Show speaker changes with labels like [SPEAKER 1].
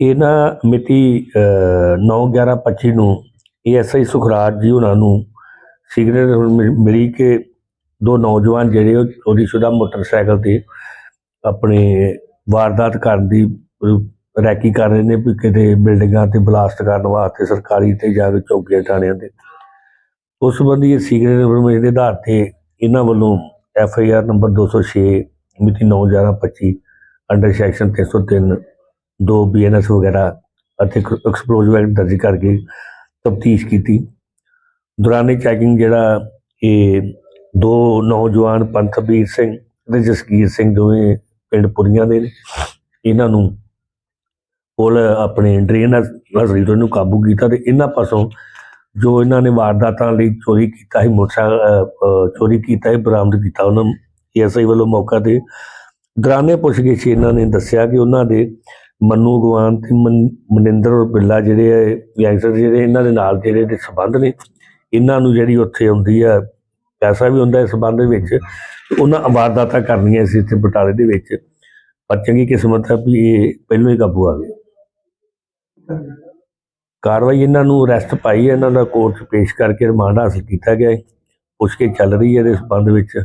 [SPEAKER 1] ਇਹਨਾਂ ਮਿਤੀ 9/11/25 ਨੂੰ ਏਐਸਆਈ ਸੁਖਰਾਜ ਜੀ ਉਹਨਾਂ ਨੂੰ ਸਿਗਨਲ ਮਿ- ਮਿਲੀ ਕਿ ਦੋ ਨੌਜਵਾਨ ਜਿਹੜੇ ਉਹ ਚੋਰੀ ਸ਼ੁਦਾ ਮੋਟਰਸਾਈਕਲ ਤੇ ਆਪਣੇ ਵਾਰਦਾਤ ਕਰਨ ਦੀ ਰੈਕੀ ਕਰ ਰਹੇ ਨੇ ਵੀ ਕਿਤੇ ਬਿਲਡਿੰਗਾਂ ਤੇ ਬਲਾਸਟ ਕਰਨ ਵਾਸਤੇ ਸਰਕਾਰੀ ਤੇ ਜਾ ਕੇ ਚੌਕੀਆਂ ਥਾਣਿਆਂ ਤੇ। ਉਸ ਸੰਬੰਧੀ ਇਹ ਸਿਗਨਲ ਇਨਫੋਰਮੇਸ਼ਨ ਦੇ ਆਧਾਰ ਤੇ ਇਹਨਾਂ ਵੱਲੋਂ ਐਫ ਆਈ ਆਰ ਨੰਬਰ 206 ਮਿਤੀ 9/11/25 ਅੰਡਰ ਸੈਕਸ਼ਨ 303 ਦੋ ਬੀਐਨਐਸ ਵਗੈਰਾ ਅਤੇ ਐਕਸਪਲੋਸਿਵ ਐਕਟ ਦਰਜ ਕਰਕੇ ਤਫਤੀਸ਼ ਕੀਤੀ। ਦੌਰਾਨੇ ਚੈਕਿੰਗ ਜਿਹੜਾ ਇਹ ਦੋ ਨੌਜਵਾਨ ਪੰਥਬੀਰ ਸਿੰਘ ਤੇ ਜਸਕੀਰ ਸਿੰਘ ਦੋਵੇਂ ਪਿੰਡ ਪੁਰੀਆਂ ਦੇ ਨੇ। ਇਹਨਾਂ ਨੂੰ ਪੁਲ ਆਪਣੇ ਡਰੇਨ ਨਜ਼ਰੀ ਤੋਂ ਇਹਨੂੰ ਕਾਬੂ ਕੀਤਾ ਤੇ ਇਹਨਾਂ ਪਾਸੋਂ ਜੋ ਇਹਨਾਂ ਨੇ ਵਾਰਦਾਤਾਂ ਲਈ ਚੋਰੀ ਕੀਤਾ ਸੀ, ਮੋਟਰਸਾਈਕਲ ਚੋਰੀ ਕੀਤਾ ਹੈ ਬਰਾਮਦ ਕੀਤਾ ਉਹਨਾਂ ਐਸਆਈ ਵੱਲੋਂ ਮੌਕਾ ਤੇ ਦੌਰਾਨੇ ਸੀ ਇਹਨਾਂ ਨੇ ਦੱਸਿਆ ਕਿ ਉਹਨਾਂ ਦੇ ਮੰਨੂ ਗਵਾਨ ਤੇ ਮਨਿੰਦਰ ਔਰ ਬਿੱਲਾ ਜਿਹੜੇ ਹੈ ਗੈਂਗਸਟਰ ਜਿਹੜੇ ਇਹਨਾਂ ਦੇ ਨਾਲ ਜਿਹੜੇ ਦੇ ਸਬੰਧ ਨੇ, ਇਹਨਾਂ ਨੂੰ ਜਿਹੜੀ ਉੱਥੇ ਆਉਂਦੀ ਆ, ਪੈਸਾ ਵੀ ਹੁੰਦਾ ਇਸ ਸਬੰਧ ਦੇ ਵਿੱਚ ਉਹਨਾਂ ਵਾਰਦਾਤਾਂ ਕਰਨੀਆਂ ਸੀ ਇੱਥੇ ਬਟਾਲੇ ਦੇ ਵਿੱਚ। ਪਰ ਚੰਗੀ ਕਿਸਮਤ ਹੈ ਵੀ ਇਹ ਪਹਿਲੋਂ ਹੀ ਕਾਬੂ ਆ ਗਏ। ਕਾਰਵਾਈ ਇਹਨਾਂ ਨੂੰ ਅਰੈਸਟ ਪਾਈ ਹੈ ਇਹਨਾਂ ਦਾ ਕੋਰਟ 'ਚ ਪੇਸ਼ ਕਰਕੇ ਰਿਮਾਂਡ ਹਾਸਲ ਕੀਤਾ ਗਿਆ ਹੈ ਪੁੱਛ ਕੇ ਚੱਲ ਰਹੀ ਹੈ ਇਹਦੇ ਸਬੰਧ ਵਿੱਚ।